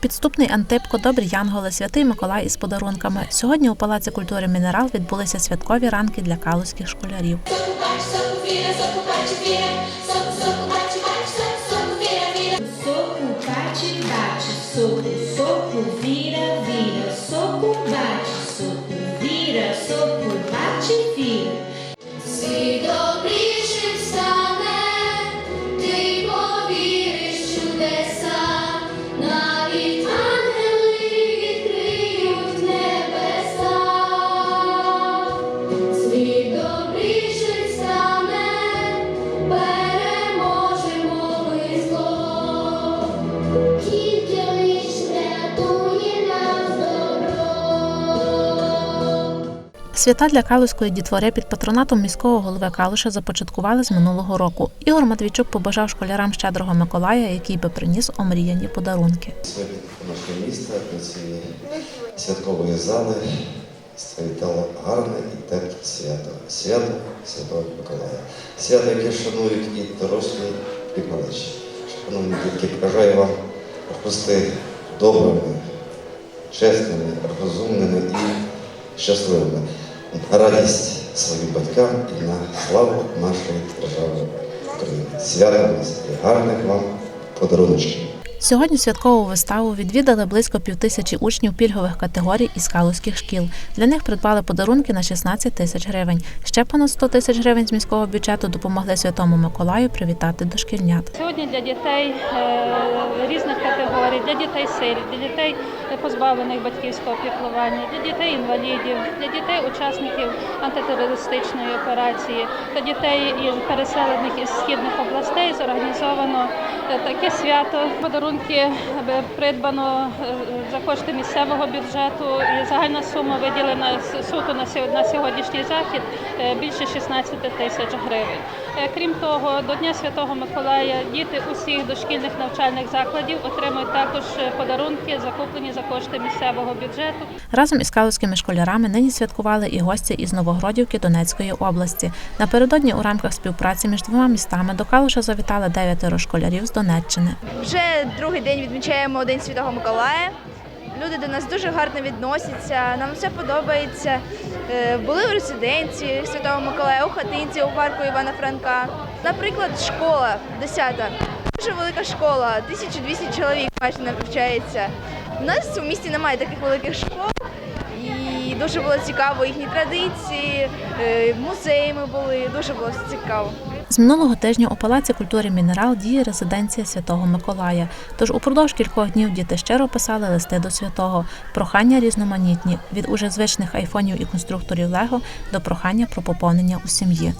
Підступний Антипко, добрі янголи, святий Миколай із подарунками. Сьогодні у Палаці культури Мінерал відбулися святкові ранки для калузьких школярів. Soco bate, soco vira, soco bate, vira. Свята для калузької дітвори під патронатом міського голови Калуша започаткували з минулого року. Ігор Матвійчук побажав школярам щедрого Миколая, який би приніс омріяні подарунки. Сьогодні наше місто на цієї святкової зали завітало гарне і тепле свято. Свято Святого Миколая. Свято, яке шанують і дорослі, і малечі. Шановні дітки, бажаю вам рости добрими, чесними, розумними і щасливими. На радість своїм батькам і на славу нашої держави України. Свято вас і гарних вам подаруночків. Сьогодні святкову виставу відвідали близько півтисячі учнів пільгових категорій із калузьких шкіл. Для них придбали подарунки на 16 тисяч гривень. Ще понад 100 тисяч гривень з міського бюджету допомогли Святому Миколаю привітати дошкільнят. Сьогодні для дітей е, різних категорій, для дітей сиріт, для дітей позбавлених батьківського піклування, для дітей інвалідів, для дітей учасників антитерористичної операції та дітей переселених із східних областей зорганізовано е, таке свято. Подарунки е, придбано е, за кошти місцевого бюджету. І загальна сума виділена суто на сьо- на сьогоднішній захід е, більше 16 тисяч гривень. Е, Крім того, до Дня Святого Миколая діти усіх дошкільних навчальних закладів отримують також подарунки, закуплені за кошти місцевого бюджету. Разом із калузькими школярами нині святкували і гості із Новогродівки Донецької області. Напередодні у рамках співпраці між двома містами до Калуша завітали дев'ятеро школярів з Донеччини. Вже другий день відмічаємо День Святого Миколая. Люди до нас дуже гарно відносяться, нам все подобається. Е, Були у резиденції Святого Миколая, у хатинці, у парку Івана Франка. Наприклад, школа 10-та. Дуже велика школа, 1200 чоловік майже навчається. У нас у місті немає таких великих школ. І дуже було цікаво їхні традиції, е, музеї ми були, дуже було все цікаво. З минулого тижня у Палаці культури Мінерал діє резиденція Святого Миколая. Тож упродовж кількох днів діти щиро писали листи до святого. Прохання різноманітні від уже звичних айфонів і конструкторів Лего до прохання про поповнення у сім'ї.